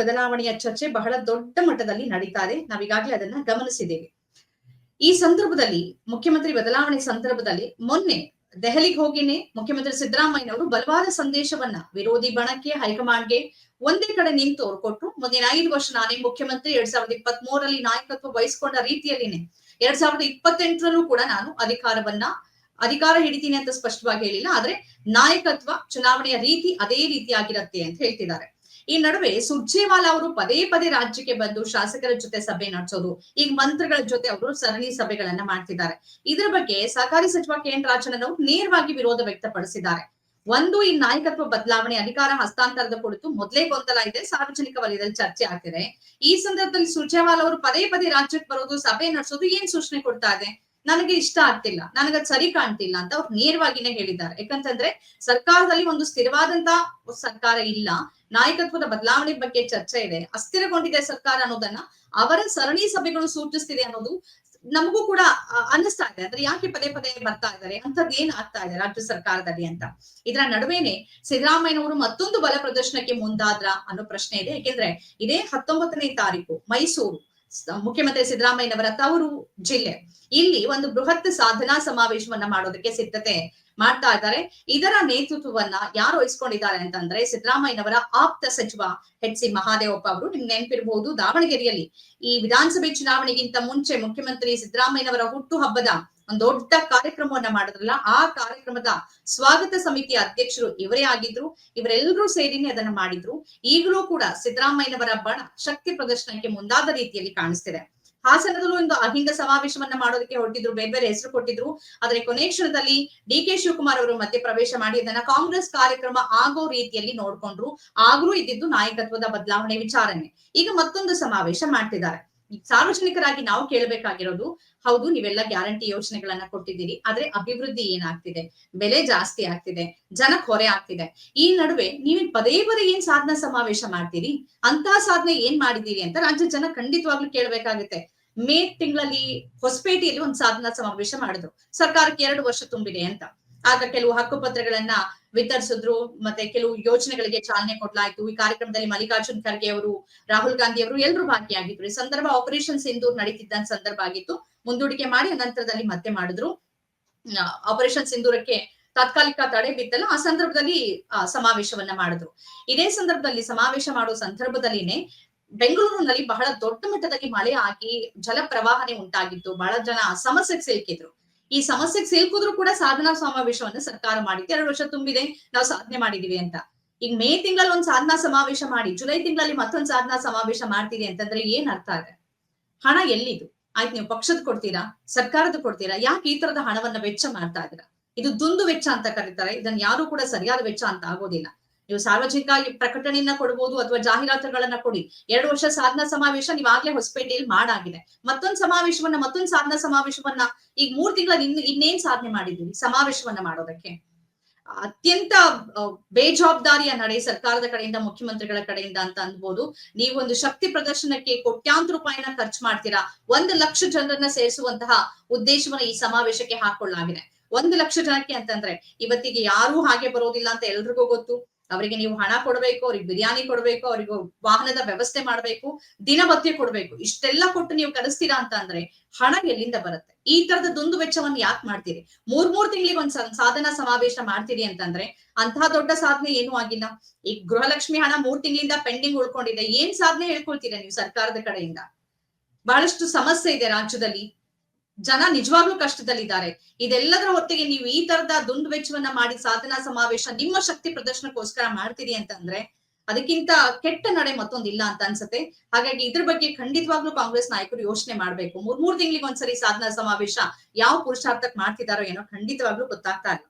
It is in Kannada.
ಬದಲಾವಣೆಯ ಚರ್ಚೆ ಬಹಳ ದೊಡ್ಡ ಮಟ್ಟದಲ್ಲಿ ನಡೀತಾ ಇದೆ ನಾವೀಗಾಗಲೇ ಅದನ್ನ ಗಮನಿಸಿದ್ದೇವೆ. ಈ ಸಂದರ್ಭದಲ್ಲಿ, ಮುಖ್ಯಮಂತ್ರಿ ಬದಲಾವಣೆ ಸಂದರ್ಭದಲ್ಲಿ ಮೊನ್ನೆ ದೆಹಲಿಗೆ ಹೋಗಿನೇ ಮುಖ್ಯಮಂತ್ರಿ ಸಿದ್ದರಾಮಯ್ಯನವರು ಬಲವಾದ ಸಂದೇಶವನ್ನ ವಿರೋಧಿ ಬಣಕ್ಕೆ, ಹೈಕಮಾಂಡ್ಗೆ ಒಂದೇ ಕಡೆ ನಿಂತು ಅವ್ರು ಮುಂದಿನ ಐದು ವರ್ಷ ನಾನೇ ಮುಖ್ಯಮಂತ್ರಿ, ಎರಡ್ ಸಾವಿರದ ಇಪ್ಪತ್ತ್ ಮೂರರಲ್ಲಿ ನಾಯಕತ್ವ ವಹಿಸಿಕೊಂಡ ರೀತಿಯಲ್ಲಿನೇ. ಎರಡ್ ಸಾವಿರದ ಇಪ್ಪತ್ತೆಂಟರಲ್ಲೂ ಕೂಡ ನಾನು ಅಧಿಕಾರವನ್ನ, ಅಧಿಕಾರ ಹಿಡಿತೀನಿ ಅಂತ ಸ್ಪಷ್ಟವಾಗಿ ಹೇಳಿಲ್ಲ. ಆದ್ರೆ ನಾಯಕತ್ವ, ಚುನಾವಣೆಯ ರೀತಿ ಅದೇ ರೀತಿಯಾಗಿರತ್ತೆ ಅಂತ ಹೇಳ್ತಿದ್ದಾರೆ. ಈ ನಡುವೆ ಸುರ್ಜೇವಾಲಾ ಅವರು ಪದೇ ಪದೇ ರಾಜ್ಯಕ್ಕೆ ಬಂದು ಶಾಸಕರ ಜೊತೆ ಸಭೆ ನಡೆಸೋದು, ಈಗ ಮಂತ್ರಿಗಳ ಜೊತೆ ಅವರು ಸರಣಿ ಸಭೆಗಳನ್ನ ಮಾಡ್ತಿದ್ದಾರೆ. ಇದರ ಬಗ್ಗೆ ಸಹಕಾರಿ ಸಚಿವ ಕೆ ಎನ್ ನೇರವಾಗಿ ವಿರೋಧ ವ್ಯಕ್ತಪಡಿಸಿದ್ದಾರೆ. ಒಂದು ಈ ನಾಯಕತ್ವ ಬದಲಾವಣೆ ಅಧಿಕಾರ ಹಸ್ತಾಂತರದ ಕುರಿತು ಮೊದಲೇ ಗೊಂದಲ ಇದೆ, ಸಾರ್ವಜನಿಕ ವಲಯದಲ್ಲಿ ಚರ್ಚೆ ಆಗ್ತಿದೆ. ಈ ಸಂದರ್ಭದಲ್ಲಿ ಸುರ್ಜೇವಾಲಾ ಅವರು ಪದೇ ಪದೇ ರಾಜ್ಯಕ್ಕೆ ಬರೋದು, ಸಭೆ ನಡೆಸೋದು ಏನ್ ಸೂಚನೆ ಕೊಡ್ತಾ ಇದೆ? ನನಗೆ ಇಷ್ಟ ಆಗ್ತಿಲ್ಲ, ನನಗದ್ ಸರಿ ಕಾಣ್ತಿಲ್ಲ ಅಂತ ಅವ್ರು ನೇರವಾಗಿನೇ ಹೇಳಿದ್ದಾರೆ. ಯಾಕಂತಂದ್ರೆ ಸರ್ಕಾರದಲ್ಲಿ ಒಂದು ಸ್ಥಿರವಾದಂತ ಸರ್ಕಾರ ಇಲ್ಲ. ನಾಯಕತ್ವದ ಬದಲಾವಣೆ ಬಗ್ಗೆ ಚರ್ಚೆ ಇದೆ. ಅಸ್ಥಿರಗೊಂಡಿದೆ ಸರ್ಕಾರ ಅನ್ನೋದನ್ನ ಅವರ ಸರಣಿ ಸಭೆಗಳು ಸೂಚಿಸ್ತಿದೆ ಅನ್ನೋದು ನಮಗೂ ಕೂಡ ಅನ್ನಿಸ್ತಾ ಇದೆ. ಅಂದ್ರೆ ಯಾಕೆ ಪದೇ ಪದೇ ಬರ್ತಾ ಇದ್ದಾರೆ? ಅಂತದ್ ಏನ್ ಆಗ್ತಾ ಇದೆ ರಾಜ್ಯ ಸರ್ಕಾರದಲ್ಲಿ ಅಂತ. ಇದರ ನಡುವೆನೆ ಸಿದ್ದರಾಮಯ್ಯನವರು ಮತ್ತೊಂದು ಬಲ ಪ್ರದರ್ಶನಕ್ಕೆ ಮುಂದಾದ್ರ ಅನ್ನೋ ಪ್ರಶ್ನೆ ಇದೆ. ಯಾಕೆಂದ್ರೆ ಇದೇ ಹತ್ತೊಂಬತ್ತನೇ ತಾರೀಕು ಮೈಸೂರು ಮುಖ್ಯಮಂತ್ರಿ ಸಿದ್ದರಾಮಯ್ಯನವರ ತವರು ಜಿಲ್ಲೆ. ಇಲ್ಲಿ ಒಂದು ಬೃಹತ್ ಸಾಧನಾ ಸಮಾವೇಶವನ್ನ ಮಾಡೋದಕ್ಕೆ ಸಿದ್ಧತೆ ಮಾಡ್ತಾ ಇದ್ದಾರೆ. ಇದರ ನೇತೃತ್ವವನ್ನ ಯಾರು ವಹಿಸ್ಕೊಂಡಿದ್ದಾರೆ ಅಂತಂದ್ರೆ ಸಿದ್ದರಾಮಯ್ಯನವರ ಆಪ್ತ ಸಚಿವ ಹೆಚ್ ಸಿ ಮಹಾದೇವಪ್ಪ ಅವರು. ನಿಮ್ಗೆ ನೆನಪಿರಬಹುದು ದಾವಣಗೆರೆಯಲ್ಲಿ ಈ ವಿಧಾನಸಭೆ ಚುನಾವಣೆಗಿಂತ ಮುಂಚೆ ಮುಖ್ಯಮಂತ್ರಿ ಸಿದ್ದರಾಮಯ್ಯನವರ ಹುಟ್ಟು ಹಬ್ಬದ ಒಂದು ದೊಡ್ಡ ಕಾರ್ಯಕ್ರಮವನ್ನ ಮಾಡಿದ್ರಲ್ಲ, ಆ ಕಾರ್ಯಕ್ರಮದ ಸ್ವಾಗತ ಸಮಿತಿಯ ಅಧ್ಯಕ್ಷರು ಇವರೇ ಆಗಿದ್ರು. ಇವರೆಲ್ಲರೂ ಸೇರಿನೇ ಅದನ್ನ ಮಾಡಿದ್ರು. ಈಗಲೂ ಕೂಡ ಸಿದ್ದರಾಮಯ್ಯನವರ ಬಣ ಶಕ್ತಿ ಪ್ರದರ್ಶನಕ್ಕೆ ಮುಂದಾದ ರೀತಿಯಲ್ಲಿ ಕಾಣಿಸ್ತಿದೆ. ಹಾಸನದಲ್ಲೂ ಒಂದು ಅಹಿಂದ ಸಮಾವೇಶವನ್ನ ಮಾಡೋದಕ್ಕೆ ಹೊರಟಿದ್ರು, ಬೇರೆ ಬೇರೆ ಹೆಸರು ಕೊಟ್ಟಿದ್ರು. ಆದ್ರೆ ಕೊನೆ ಕ್ಷಣದಲ್ಲಿ ಡಿ ಕೆ ಶಿವಕುಮಾರ್ ಅವರು ಮಧ್ಯೆ ಪ್ರವೇಶ ಮಾಡಿ ಅದನ್ನ ಕಾಂಗ್ರೆಸ್ ಕಾರ್ಯಕ್ರಮ ಆಗೋ ರೀತಿಯಲ್ಲಿ ನೋಡ್ಕೊಂಡ್ರು. ಆಗ್ರೂ ಇದ್ದಿದ್ದು ನಾಯಕತ್ವದ ಬದಲಾವಣೆ ವಿಚಾರನೆ. ಈಗ ಮತ್ತೊಂದು ಸಮಾವೇಶ ಮಾಡ್ತಿದ್ದಾರೆ. ಸಾರ್ವಜನಿಕರಾಗಿ ನಾವು ಕೇಳಬೇಕಾಗಿರೋದು, ಹೌದು, ನೀವೆಲ್ಲ ಗ್ಯಾರಂಟಿ ಯೋಜನೆಗಳನ್ನ ಕೊಟ್ಟಿದ್ದೀರಿ, ಆದ್ರೆ ಅಭಿವೃದ್ಧಿ ಏನಾಗ್ತಿದೆ? ಬೆಲೆ ಜಾಸ್ತಿ ಆಗ್ತಿದೆ ಜನಕ್ ಹೊರೆ ಆಗ್ತಿದೆ. ಈ ನಡುವೆ ನೀವು ಪದೇ ಪದೇ ಏನ್ ಸಾಧನ ಸಮಾವೇಶ ಮಾಡ್ತೀರಿ? ಅಂತ ಸಾಧನೆ ಏನ್ ಮಾಡಿದೀರಿ ಅಂತ ರಾಜ್ಯ ಜನ ಖಂಡಿತವಾಗ್ಲೂ ಕೇಳಬೇಕಾಗುತ್ತೆ. ಮೇ ತಿಂಗಳಲ್ಲಿ ಹೊಸಪೇಟೆಯಲ್ಲಿ ಒಂದು ಸಾಧನಾ ಸಮಾವೇಶ ಮಾಡಿದ್ರು. ಸರ್ಕಾರಕ್ಕೆ ಎರಡು ವರ್ಷ ತುಂಬಿದೆ ಅಂತ. ಆಗ ಕೆಲವು ಹಕ್ಕುಪತ್ರಗಳನ್ನ ವಿತರಿಸಿದ್ರು, ಮತ್ತೆ ಕೆಲವು ಯೋಜನೆಗಳಿಗೆ ಚಾಲನೆ ಕೊಡ್ಲಾಯ್ತು. ಈ ಕಾರ್ಯಕ್ರಮದಲ್ಲಿ ಮಲ್ಲಿಕಾರ್ಜುನ್ ಖರ್ಗೆ ಅವರು, ರಾಹುಲ್ ಗಾಂಧಿ ಅವರು ಎಲ್ಲರೂ ಭಾಗಿಯಾಗಿದ್ರು. ಈ ಸಂದರ್ಭ ಆಪರೇಷನ್ ಸಿಂಧೂರ್ ನಡೀತಿದ್ದ ಸಂದರ್ಭ ಆಗಿತ್ತು. ಮುಂದೂಡಿಕೆ ಮಾಡಿ ನಂತರದಲ್ಲಿ ಮತ್ತೆ ಮಾಡಿದ್ರು. ಆಪರೇಷನ್ ಸಿಂಧೂರಕ್ಕೆ ತಾತ್ಕಾಲಿಕ ತಡೆ ಬಿತ್ತಲ್ಲ ಆ ಸಂದರ್ಭದಲ್ಲಿ ಸಮಾವೇಶವನ್ನ ಮಾಡಿದ್ರು. ಇದೇ ಸಂದರ್ಭದಲ್ಲಿ ಸಮಾವೇಶ ಮಾಡೋ ಸಂದರ್ಭದಲ್ಲಿನೇ ಬೆಂಗಳೂರಿನಲ್ಲಿ ಬಹಳ ದೊಡ್ಡ ಮಟ್ಟದಲ್ಲಿ ಮಳೆ ಆಗಿ ಜಲ ಪ್ರವಾಹನೆ ಉಂಟಾಗಿತ್ತು. ಬಹಳ ಜನ ಸಮಸ್ಯೆಗೆ ಸಿಲುಕಿದ್ರು. ಈ ಸಮಸ್ಯೆಗೆ ಸಿಲುಕಿದ್ರು ಕೂಡ ಸಾಧನಾ ಸಮಾವೇಶವನ್ನ ಸರ್ಕಾರ ಮಾಡಿತ್ತು. ಎರಡು ವರ್ಷ ತುಂಬಿದೆ, ನಾವು ಸಾಧನೆ ಮಾಡಿದೀವಿ ಅಂತ. ಈಗ ಮೇ ತಿಂಗಳಲ್ಲಿ ಒಂದ್ ಸಾಧನಾ ಸಮಾವೇಶ ಮಾಡಿ, ಜುಲೈ ತಿಂಗಳಲ್ಲಿ ಮತ್ತೊಂದ್ ಸಾಧನಾ ಸಮಾವೇಶ ಮಾಡ್ತೀರಿ ಅಂತಂದ್ರೆ ಏನ್ ಅರ್ಥ ಇದೆ ಹಣ ಎಲ್ಲಿದು? ಆಯ್ತು ನೀವು ಪಕ್ಷದ ಕೊಡ್ತೀರಾ? ಸರ್ಕಾರದ ಕೊಡ್ತೀರಾ? ಯಾಕೆ ಈ ತರದ ಹಣವನ್ನ ವೆಚ್ಚ ಮಾಡ್ತಾ ಇದ್ದೀರಾ? ಇದು ದುಂದು ವೆಚ್ಚ ಅಂತ ಕರೀತಾರೆ ಇದನ್ನ ಯಾರು ಕೂಡ ಸರಿಯಾದ ವೆಚ್ಚ ಅಂತ ಆಗೋದಿಲ್ಲ. ನೀವು ಸಾರ್ವಜನಿಕ ಪ್ರಕಟಣೆಯನ್ನ ಕೊಡ್ಬೋದು ಅಥವಾ ಜಾಹೀರಾತುಗಳನ್ನ ಕೊಡಿ. ಎರಡು ವರ್ಷ ಸಾಧನಾ ಸಮಾವೇಶ ನೀವಾಗ್ಲೇ ಹೊಸಪೇಟೆಯಲ್ಲಿ ಮಾಡಾಗಿದೆ. ಮತ್ತೊಂದು ಸಮಾವೇಶವನ್ನ, ಮತ್ತೊಂದು ಸಾಧನಾ ಸಮಾವೇಶವನ್ನ ಈಗ ಮೂರ್ ತಿಂಗಳ ಇನ್ ಇನ್ನೇನ್ ಸಾಧನೆ ಮಾಡಿದ್ದೀವಿ ಸಮಾವೇಶವನ್ನ ಮಾಡೋದಕ್ಕೆ? ಅತ್ಯಂತ ಬೇಜವಾಬ್ದಾರಿಯ ನಡೆ ಸರ್ಕಾರದ ಕಡೆಯಿಂದ, ಮುಖ್ಯಮಂತ್ರಿಗಳ ಕಡೆಯಿಂದ ಅಂತ ಅನ್ಬೋದು. ನೀವು ಒಂದು ಶಕ್ತಿ ಪ್ರದರ್ಶನಕ್ಕೆ ಕೋಟ್ಯಾಂತರ ರೂಪಾಯಿನ ಖರ್ಚು ಮಾಡ್ತೀರಾ? ಒಂದು ಲಕ್ಷ ಜನರನ್ನ ಸೇರಿಸುವಂತಹ ಉದ್ದೇಶವನ್ನ ಈ ಸಮಾವೇಶಕ್ಕೆ ಹಾಕೊಳ್ಳಲಾಗಿದೆ. ಒಂದು ಲಕ್ಷ ಜನಕ್ಕೆ ಅಂತಂದ್ರೆ, ಇವತ್ತಿಗೆ ಯಾರೂ ಹಾಗೆ ಬರೋದಿಲ್ಲ ಅಂತ ಎಲ್ರಿಗೂ ಗೊತ್ತು. ಅವರಿಗೆ ನೀವು ಹಣ ಕೊಡಬೇಕು, ಅವ್ರಿಗೆ ಬಿರಿಯಾನಿ ಕೊಡಬೇಕು, ಅವ್ರಿಗೆ ವಾಹನದ ವ್ಯವಸ್ಥೆ ಮಾಡಬೇಕು, ದಿನಭತ್ಯೆ ಕೊಡಬೇಕು, ಇಷ್ಟೆಲ್ಲ ಕೊಟ್ಟು ನೀವು ಕರೆಸ್ತೀರಾ ಅಂತ ಅಂದ್ರೆ ಹಣ ಎಲ್ಲಿಂದ ಬರುತ್ತೆ? ಈ ತರದ ದುಂದು ವೆಚ್ಚವನ್ನ ಯಾಕೆ ಮಾಡ್ತೀರಿ? ಮೂರ್ ಮೂರ್ ತಿಂಗಳಿಗೆ ಒಂದ್ ಸಾಧನಾ ಸಮಾವೇಶ ಮಾಡ್ತೀರಿ ಅಂತಂದ್ರೆ ಅಂತಹ ದೊಡ್ಡ ಸಾಧನೆ ಏನೂ ಆಗಿಲ್ಲ. ಈ ಗೃಹಲಕ್ಷ್ಮಿ ಹಣ ಮೂರ್ ತಿಂಗಳಿಂದ ಪೆಂಡಿಂಗ್ ಉಳ್ಕೊಂಡಿದೆ, ಏನ್ ಸಾಧನೆ ಹೇಳ್ಕೊಳ್ತೀರಾ ನೀವು ಸರ್ಕಾರದ ಕಡೆಯಿಂದ? ಬಹಳಷ್ಟು ಸಮಸ್ಯೆ ಇದೆ ರಾಜ್ಯದಲ್ಲಿ. ಜನ ನಿಜವಾಗ್ಲೂ ಕಷ್ಟದಲ್ಲಿದ್ದಾರೆ. ಇದೆಲ್ಲದರ ಹೊತ್ತಿಗೆ ನೀವು ಈ ತರದ ದುಂಡು ವೆಚ್ಚವನ್ನ ಮಾಡಿ ಸಾಧನಾ ಸಮಾವೇಶ ನಿಮ್ಮ ಶಕ್ತಿ ಪ್ರದರ್ಶನಕ್ಕೋಸ್ಕರ ಮಾಡ್ತೀರಿ ಅಂತಂದ್ರೆ ಅದಕ್ಕಿಂತ ಕೆಟ್ಟ ನಡೆ ಮತ್ತೊಂದಿಲ್ಲ ಅಂತ ಅನ್ಸುತ್ತೆ. ಹಾಗಾಗಿ ಇದ್ರ ಬಗ್ಗೆ ಖಂಡಿತವಾಗ್ಲೂ ಕಾಂಗ್ರೆಸ್ ನಾಯಕರು ಯೋಚನೆ ಮಾಡ್ಬೇಕು. ಮೂರ್ ಮೂರ್ ತಿಂಗಳಿಗೆ ಒಂದ್ಸರಿ ಸಾಧನಾ ಸಮಾವೇಶ ಯಾವ ಪುರುಷಾರ್ಥಕ್ ಮಾಡ್ತಿದಾರೋ ಏನೋ ಖಂಡಿತವಾಗ್ಲೂ ಗೊತ್ತಾಗ್ತಾ ಇಲ್ಲ.